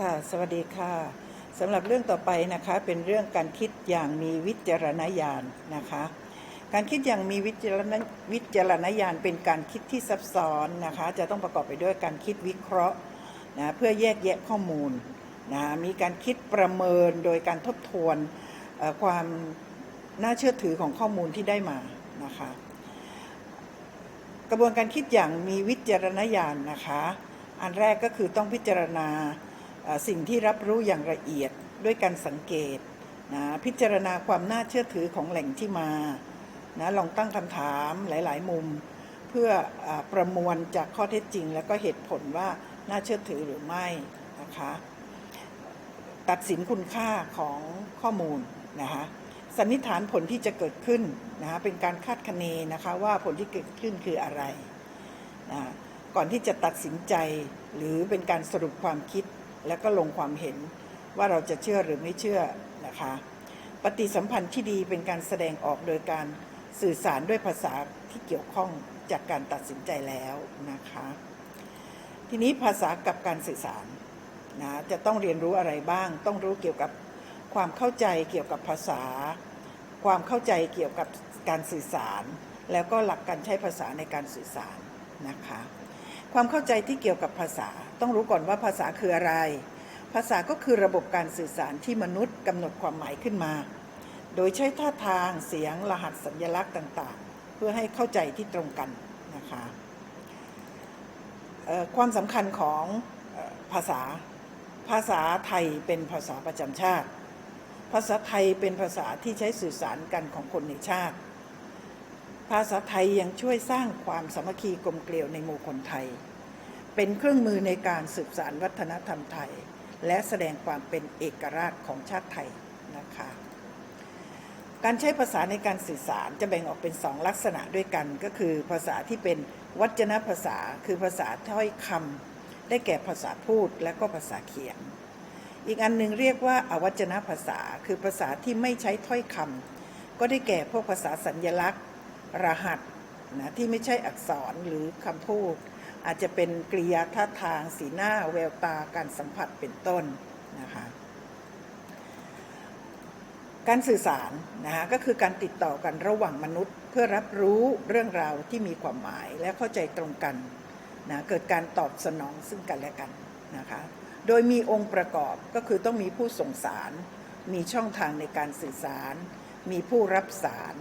ค่ะ สวัสดีค่ะสำหรับเรื่องต่อไปนะคะเป็นเรื่องการคิดอย่างมีวิจารณญาณนะคะ การคิดอย่างมีวิจารณวิจารณญาณเป็นการคิดที่ซับซ้อนนะคะ จะต้องประกอบไปด้วยการคิดวิเคราะห์นะเพื่อแยกแยะข้อมูลนะมีการคิดประเมินโดยการทบทวนความน่าเชื่อถือของข้อมูลที่ได้มานะคะ กระบวนการคิดอย่างมีวิจารณญาณนะคะ อันแรกก็คือต้องพิจารณา สิ่งที่รับรู้อย่างละเอียดด้วยการสังเกตนะพิจารณาความน่าเชื่อถือของแหล่งที่มานะลองตั้งคำถามหลาย ๆ มุม เพื่ออประมวลจากข้อเท็จจริง แล้วก็เหตุผลว่าน่าเชื่อถือหรือไม่นะคะตัดสินคุณค่าของข้อมูลนะคะสันนิษฐานผลที่จะเกิดขึ้นนะคะเป็นการคาดคะเนนะคะว่าผลที่เกิดขึ้นคืออะไรนะก่อนที่จะตัดสินใจหรือเป็นการสรุปความคิด แล้วก็ลงความเห็นว่าเราจะเชื่อหรือไม่เชื่อนะคะ ปฏิสัมพันธ์ที่ดีเป็นการแสดงออกโดยการสื่อสารด้วยภาษาที่เกี่ยวข้องจากการตัดสินใจแล้วนะคะ ทีนี้ภาษากับการสื่อสารนะจะต้องเรียนรู้อะไรบ้าง ต้องรู้เกี่ยวกับความเข้าใจเกี่ยวกับภาษา ความเข้าใจเกี่ยวกับการสื่อสาร แล้วก็หลักการใช้ภาษาในการสื่อสารนะคะ ความเข้าใจที่เกี่ยวกับภาษา ต้องรู้ก่อนว่าภาษาคืออะไร ภาษาก็คือระบบการสื่อสารที่มนุษย์กำหนดความหมายขึ้นมา โดยใช้ท่าทางเสียงรหัสสัญลักษณ์ต่าง ๆ เพื่อให้เข้าใจที่ตรงกันนะคะความสำคัญของภาษา ภาษาไทยเป็นภาษาประจำชาติ ภาษาไทยเป็นภาษาที่ใช้สื่อสารกันของคนในชาติ ภาษาไทยยังช่วยสร้างความสามัคคีกลมเกลียวในหมู่คนไทย เป็นเครื่องมือในการสืบสารวัฒนธรรมไทย และแสดงความเป็นเอกราชของชาติไทยนะคะการใช้ภาษาในการสื่อสารจะแบ่งออกเป็นสองลักษณะด้วยกัน ก็คือภาษาที่เป็นวัจนภาษา คือภาษาถ้อยคำได้แก่ภาษาพูดและก็ภาษาเขียน อีกอันหนึ่งเรียกว่าอวัจนภาษา คือภาษาที่ไม่ใช้ถ้อยคำก็ได้แก่พวกภาษาสัญญลักษณ์ รหัสนะที่ไม่ใช่อักษรหรือคำพูด อาจจะเป็นกริยาท่าทางสีหน้าแววตาการสัมผัสเป็นต้นนะคะการสื่อสารนะคะก็คือการติดต่อกันระหว่างมนุษย์ เพื่อรับรู้เรื่องราวที่มีความหมายและเข้าใจตรงกันนะเกิดการตอบสนองซึ่งกันและกันนะคะโดยมีองค์ประกอบก็คือต้องมีผู้ส่งสาร มีช่องทางในการสื่อสาร มีผู้รับสาร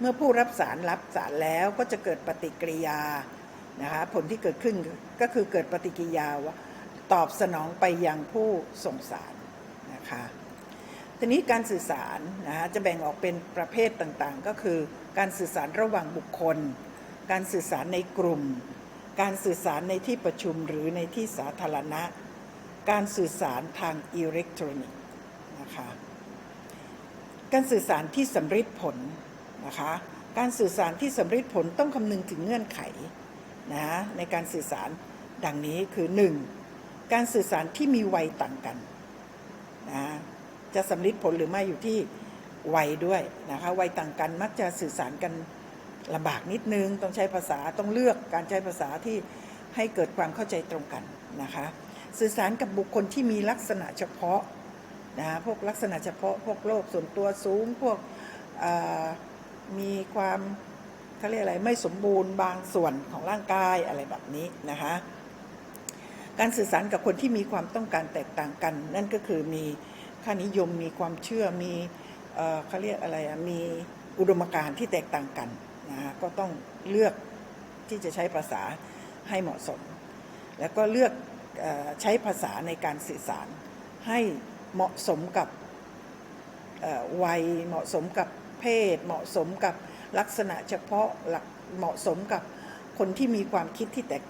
เมื่อผู้รับสารรับสารแล้วก็จะเกิดปฏิกิริยานะคะผลที่เกิดขึ้นก็คือเกิดปฏิกิริยาว่าตอบสนองไปยังผู้ส่งสารนะคะทีนี้การสื่อสารนะคะจะแบ่งออกเป็นประเภทต่างๆ ก็คือการสื่อสารระหว่างบุคคล การสื่อสารในกลุ่ม การสื่อสารในที่ประชุมหรือในที่สาธารณะ การสื่อสารทางอิเล็กทรอนิกส์นะคะการสื่อสารที่สำเร็จผล นะคะ การสื่อสารที่สำเร็จผลต้องคำนึงถึงเงื่อนไขนะในการสื่อสารดังนี้คือ 1. การสื่อสารที่มีวัยต่างกันนะจะสำเร็จผลหรือไม่อยู่ที่วัยด้วยนะคะวัยต่างกันมักจะสื่อสารกันลำบากนิดนึง ต้องใช้ภาษาต้องเลือกการใช้ภาษาที่ให้เกิดความเข้าใจตรงกันนะคะสื่อสารกับบุคคลที่มีลักษณะเฉพาะนะะพวกลักษณะเฉพาะพวกโรคส่วนตัวสูงพวกอ มีความเขาเรียกอะไรไม่สมบูรณ์บางส่วนของร่างกายอะไรแบบนี้นะคะการสื่อสารกับคนที่มีความต้องการแตกต่างกัน นั่นก็คือมีค่านิยมมีความเชื่อมีเขาเรียกอะไรอะมีอุดมการณ์ที่แตกต่างกันนะฮะก็ต้องเลือกที่จะใช้ภาษาให้เหมาะสม แล้วก็เลือกอใช้ภาษาในการสื่อสารให้เหมาะสมกับวัยเหมาะสมกับ เพศ เหมาะสมกับลักษณะเฉพาะหลักเหมาะสมกับคนที่มีความคิดที่แตกต่าง